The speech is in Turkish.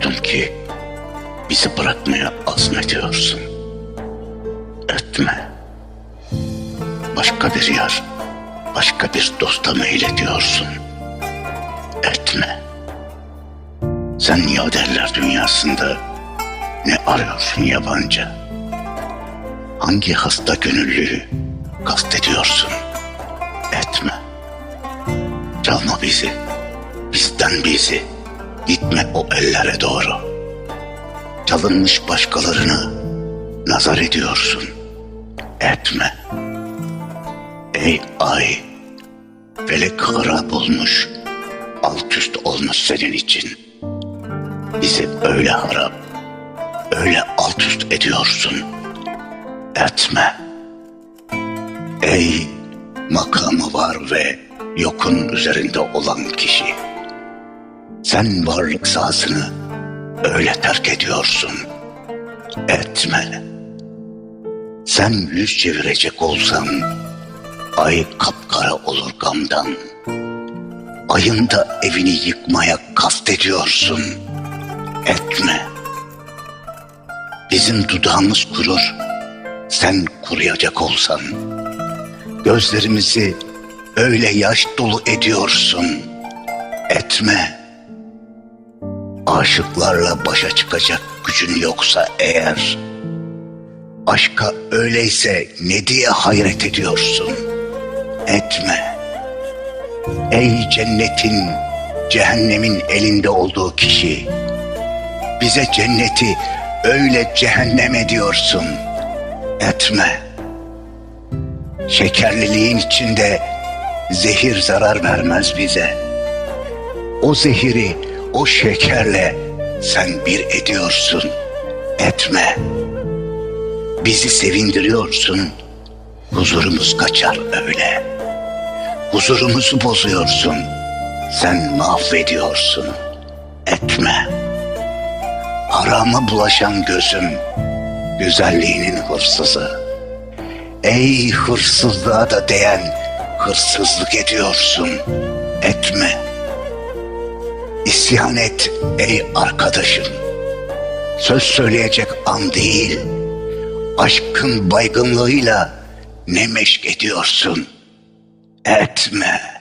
duydum ki bizi bırakmaya azmediyorsun. Etme. Başka bir yer, başka bir dosta meylediyorsun. Etme. Sen yaderler dünyasında ne arıyorsun yabancı? Hangi hasta gönüllüyü kastediyorsun? Etme. Çalma bizi, bizden bizi. Gitme o ellere doğru. Çalınmış başkalarını nazar ediyorsun. Etme. Ey ay, felek harap olmuş, alt üst olmuş senin için. Bizi öyle harap, öyle alt üst ediyorsun. Etme. Ey makamı var ve yokun üzerinde olan kişi. Sen varlık sahasını öyle terk ediyorsun. Etme. Sen yüz çevirecek olsan ay kapkara olur gamdan. Ayın da evini yıkmaya kastediyorsun. Etme. Bizim dudağımız kurur. Sen kuruyacak olsan. Gözlerimizi öyle yaş dolu ediyorsun. Etme. Aşıklarla başa çıkacak gücün yoksa eğer aşka öyleyse ne diye hayret ediyorsun? Etme. Ey cennetin, cehennemin elinde olduğu kişi. Bize cenneti öyle cehennem ediyorsun. Etme. Şekerliliğin içinde zehir zarar vermez bize. O zehiri o şekerle sen bir ediyorsun. Etme. Bizi sevindiriyorsun. Huzurumuz kaçar öyle. Huzurumuzu bozuyorsun. Sen mahvediyorsun. Etme. Harama bulaşan gözüm güzelliğinin hırsızı. Ey hırsızlığa da değen hırsızlık ediyorsun. Etme. İsyan ey arkadaşım. Söz söyleyecek an değil. Aşkın baygınlığıyla ne meşk ediyorsun. Etme.